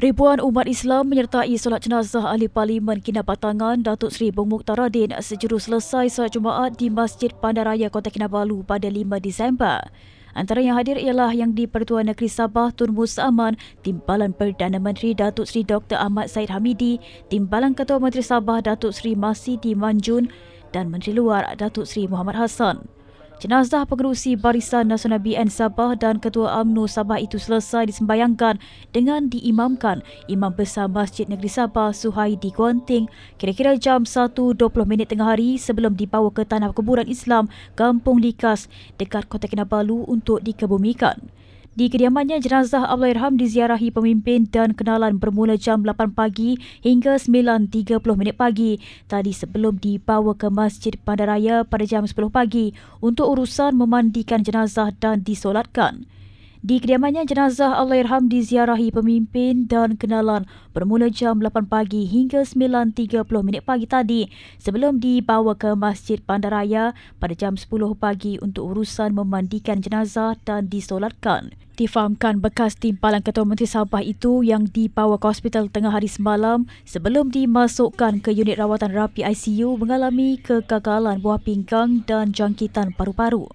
Ribuan umat Islam menyertai solat jenazah ahli parlimen Kinabatangan Datuk Seri Bung Muktaradin sejurus selesai solat Jumaat di Masjid Bandaraya Kota Kinabalu pada 5 Disember. Antara yang hadir ialah yang di Pertuan Negeri Sabah Tun Musa Aman, Timbalan Perdana Menteri Datuk Seri Dr. Ahmad Said Hamidi, Timbalan Ketua Menteri Sabah Datuk Seri Masidi Manjun dan Menteri Luar Datuk Seri Muhammad Hassan. Jenazah pengerusi Barisan Nasional BN Sabah dan Ketua AMNO Sabah itu selesai disembayangkan dengan diimamkan Imam Besar Masjid Negeri Sabah Suhaidi Guanting kira-kira jam 1.20 minit tengah hari sebelum dibawa ke Tanah Kuburan Islam Kampung Likas dekat Kota Kinabalu untuk dikebumikan. Di kediamannya, jenazah Allahyarham diziarahi pemimpin dan kenalan bermula jam 8 pagi hingga 9.30 minit pagi tadi sebelum dibawa ke Masjid Bandaraya pada jam 10 pagi untuk urusan memandikan jenazah dan disolatkan. Di kediamannya, jenazah Allahyarham diziarahi pemimpin dan kenalan bermula jam 8 pagi hingga 9.30 minit pagi tadi sebelum dibawa ke Masjid Bandaraya pada jam 10 pagi untuk urusan memandikan jenazah dan disolatkan. Difahamkan bekas timpalan Ketua Menteri Sabah itu yang dibawa ke hospital tengah hari semalam sebelum dimasukkan ke unit rawatan rapi ICU mengalami kegagalan buah pinggang dan jangkitan paru-paru.